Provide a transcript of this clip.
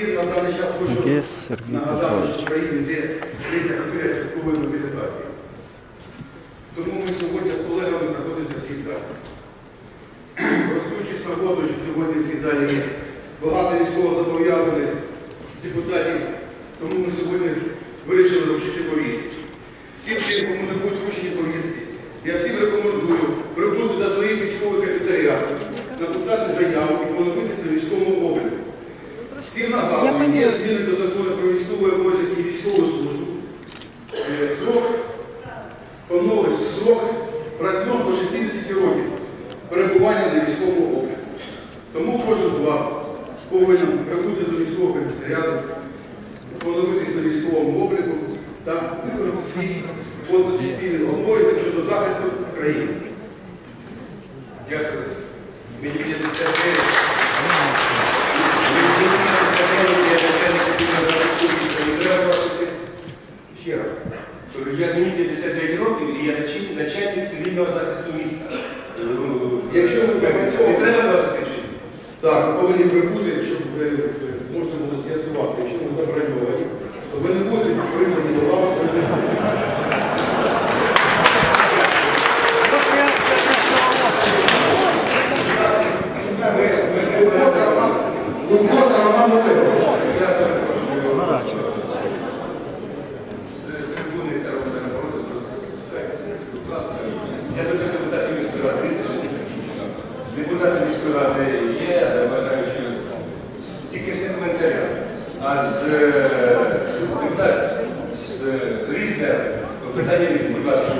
всі на даний час хочу нагадати, що в Україні йде третя хвиля часткової мобілізації. Тому ми сьогодні з колегами знаходимося в цій залі. Користуючись нагодою, що сьогодні в цій залі є багато військовозобов'язаних депутатів, тому ми сьогодні вирішили вручити повістки. Всім тим, кому не будуть вручені повістки, я всім рекомендую прибути до своїх військових комісаріатів, написати заяву і поновитися в військовому обліку. Є зміни до закону про військовий обов'язок і військову службу. Е, Срок, поновить срок протягом до 60 років перебування на військовому обліку. Тому кожен з вас повинен прибути до військового комісаріату, поновитися на військовому обліку та виконати свій конституційний обов'язок щодо захисту країни. Дякую. Мені 59. Мені 59, я начальник цивільного захисту, не треба просити. Ще раз. Я мені 59 років і я начальник цивільного захисту міста. Якщо ви не треба вас скажіть. Так, ви повинні прибути, Депутати міської є, вважаю, тільки з коментаря. А з е, депутатів з різних питання, будь ласка,